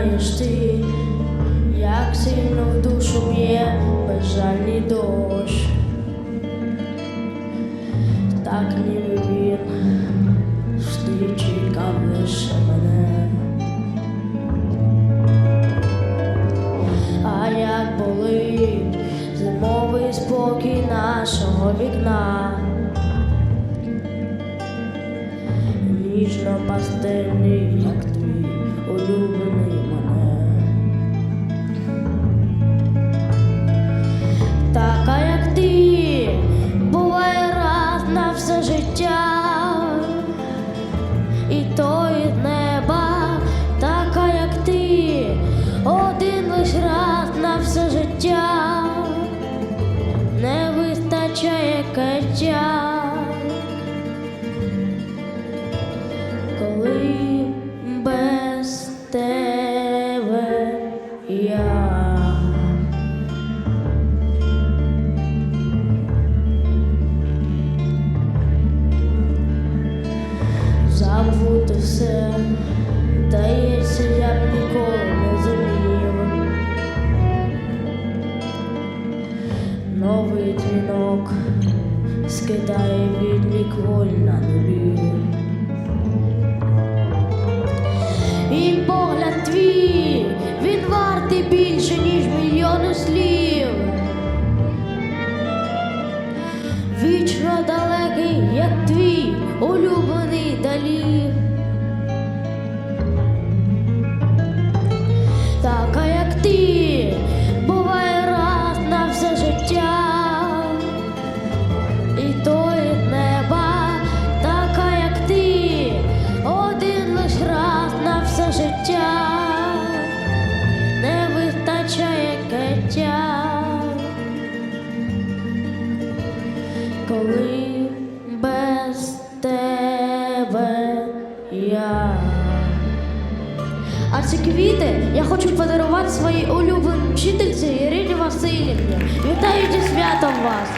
знаєш ти, як сильно в душу б'є безжальний дощ, так ніби він ти чекав лише мене, а як болить зимовий спокій нашого вікна. Ніжно пастельний, як твій улюблений вистачає. Коли без тебе я. Забути все, дається, Новий дзвінок скидає відлік воль на нулі. І погляд твій, він вартий більше, ніж мільйони слів. Вічно далекий, як твій улюблений далі. Коли без тебе я. А ці квіти я хочу подарувати своїй улюбленій вчительці Ірині Васильівні. Вітаю зі святом вас!